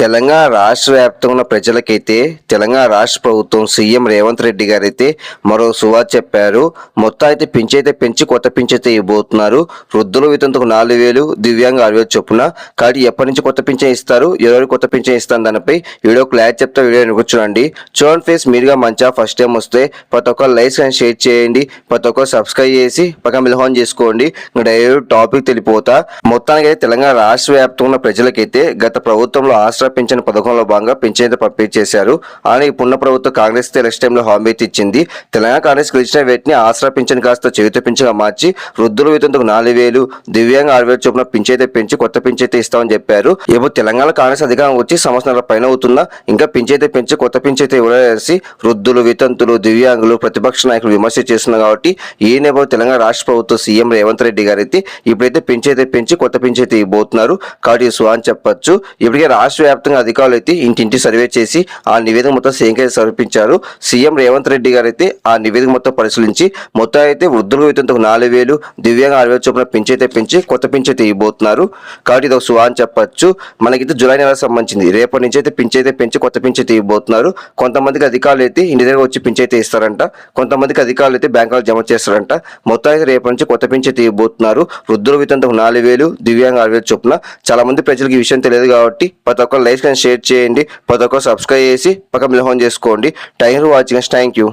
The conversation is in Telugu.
తెలంగాణ రాష్ట్ర వ్యాప్తంగా ఉన్న ప్రజలకైతే తెలంగాణ రాష్ట్ర ప్రభుత్వం సీఎం రేవంత్ రెడ్డి గారు అయితే మరో సువార్ చెప్పారు. మొత్తం అయితే పెంచైతే పెంచి కొత్త పింఛైతే ఇవ్వబోతున్నారు. వృద్ధుల వితంతకు నాలుగు వేలు దివ్యాంగ ఆరు వేలు చొప్పున. కాబట్టి ఎప్పటి నుంచి కొత్త పింఛన్ ఇస్తారు? ఎవరు కొత్త పింఛన్ ఇస్తాను దానిపై వీడియో క్లారిటీ చెప్తా వీడియో చూడండి చూడండి ఫేస్ మీరుగా మంచిగా ఫస్ట్ టైం వస్తే ప్రతి ఒక్కరు లైక్స్ అండ్ షేర్ చేయండి. ప్రతి ఒక్కరు సబ్స్క్రైబ్ చేసి పక్కన మిల్హాన్ చేసుకోండి. ఇంకా డైరెక్ట్ టాపిక్ తెలిపోతా. మొత్తానికి అయితే తెలంగాణ రాష్ట్ర వ్యాప్తంగా ఉన్న ప్రజలకైతే గత ప్రభుత్వంలో ఆశ్రయ పింఛన్ పథకంలో భాగంగా పింఛన్ పంపిణీ చేశారు. అలానే పున్న ప్రభుత్వం కాంగ్రెస్ ఎలక్షన్ టైంలో హామీ ఇచ్చింది. తెలంగాణ కాంగ్రెస్ గెలిచిన వేటిని ఆసరా పింఛన్ కాస్త చేతి పింఛన్గా మార్చి వృద్ధుల వేతనకు నాలుగు వేలు దివ్యాంగ ఆరు వేలు చొప్పున పింఛైతే పెంచి కొత్త పింఛైతే ఇస్తామని చెప్పారు. ఇప్పుడు తెలంగాణ కాంగ్రెస్ అధికారం వచ్చి సంవత్సరాల పైన అవుతున్నా ఇంకా పింఛైతే పెంచి కొత్త పింఛైతే ఇవ్వలేసి వృద్ధులు వితంతులు దివ్యాంగులు ప్రతిపక్ష నాయకులు విమర్శ చేస్తున్నారు కాబట్టి ఈ నేపథ్యంలో తెలంగాణ రాష్ట్ర ప్రభుత్వం సీఎం రేవంత్ రెడ్డి గారు అయితే ఇప్పుడైతే పింఛైతే పెంచి కొత్త పింఛైతే ఇవ్వబోతున్నారు. కాబట్టి సో అని చెప్పొచ్చు. ఇప్పటికే రాష్ట్ర వ్యాప్తంగా అధికారులు అయితే ఇంటింటి సర్వే చేసి ఆ నివేదిక మొత్తం సీఎంకి సమర్పించారు. సీఎం రేవంత్ రెడ్డి గారు అయితే ఆ నివేదిక మొత్తం పరిశీలించి మొత్తం అయితే వృద్ధుల వేతంతో నాలుగు వేలు దివ్యాంగ ఆరు వేలు చొప్పున పెంచి అయితే పెంచి కొత్త పెంచి అయితే ఇవ్వబోతున్నారు. కాబట్టి ఇది ఒక సువా అని చెప్పచ్చు. మనకైతే జూలై నెలకు సంబంధించింది. రేపటి నుంచి అయితే పింఛ్ అయితే పెంచి కొత్త పింఛ్ అయితే ఇవ్వబోతున్నారు. కొంతమందికి అధికారులు అయితే ఇంటి దగ్గర వచ్చి పింఛ్ అయితే ఇస్తారంట. కొంతమందికి అధికారులు అయితే బ్యాంకులు జమ చేస్తారంట. మొత్తం అయితే రేపటి నుంచి కొత్త పింఛ్ అయితే ఇవ్వబోతున్నారు. వృద్ధుల వేతంతో నాలుగు వేలు దివ్యాంగ ఆరు వేలు చొప్పున. చాలా మంది ప్రజలకు ఈ విషయం తెలియదు కాబట్టి ప్రతి ఒక్కరు లైక్ అండ్ షేర్ చేయండి. ప్రతి ఒక్కరు సబ్స్క్రైబ్ చేసి పక్క మిలహోన్ చేసుకోండి. Thank you watching. Thank you.